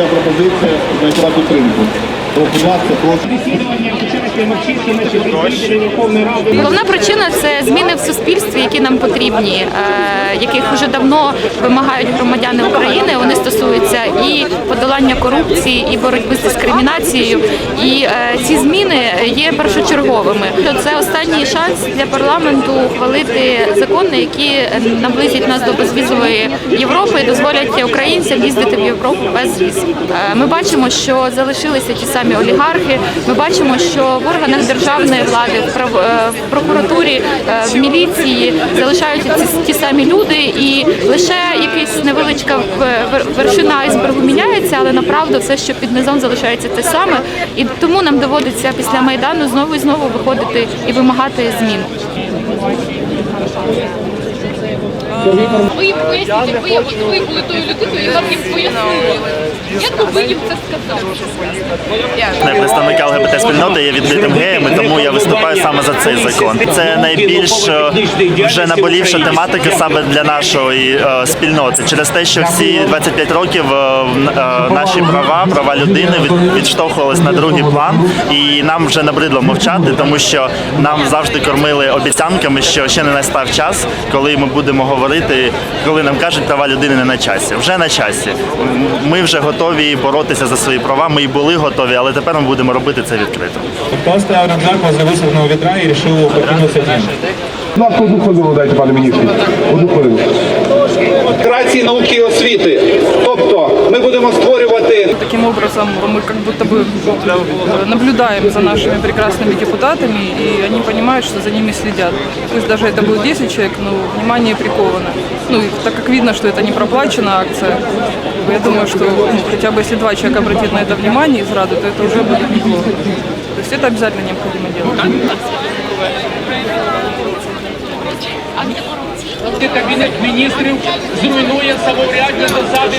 ця пропозиція знайшла підтримку. Головна причина це зміни в суспільстві, які нам потрібні, е, яких вже давно вимагають громадяни України. Вони стосуються і подолання корупції, і боротьби з дискримінацією. І е, ці зміни є першочерговими. Це останній шанс для парламенту ухвалити закони, які наблизять нас до безвізової Європи і дозволять українцям їздити в Європу без віз. Е, Ми бачимо, що залишилися ті самі олігархи. Ми бачимо, що в органах державної влади, в прокуратурі, в міліції залишаються ті самі люди, і лише якась невеличка вершина айсбергу міняється, але направду все, що під низом залишається те саме. І тому нам доводиться після майдану знову і знову виходити і вимагати змін. Ви їм поясніть, я от ви були тою людиною, я б їм пояснила. Як ви їм це сказали? Не представники ЛГБТ спільноти є відкритим геями, тому я виступаю саме за цей закон. Це найбільш е, вже наболівша тематика саме для нашої е, спільноти. Через те, що всі 25 років е, наші права, права людини від- відштовхувались на другий план, і нам вже набридло мовчати, тому що нам завжди кормили обіцянками, що ще не настав час, коли ми будемо говорити, коли нам кажуть, права людини не на часі. Вже на часі. Ми вже готові боротися за свої права. Ми і були готові, але тепер ми будемо робити це відкрито. Хто стояв рюкзак возле висохного вітра і вирішив покинути дім? Одну хвилину дайте, пане міністрі. Одну хвилину. інтеграції науки і освіти. Тобто ми будемо створювати Таким образом, мы как будто бы э, наблюдаем за нашими прекрасными депутатами, и они понимают, что за ними следят. Пусть даже это будет 10 человек, но внимание приковано. Ну, и так как видно, что это не проплачена акция, я думаю, что ну, хотя бы если два человека обратят на это внимание из Рады, то это уже будет неплохо. То есть это обязательно необходимо делать. Кабінет міністрів зруйнує самоврядні засади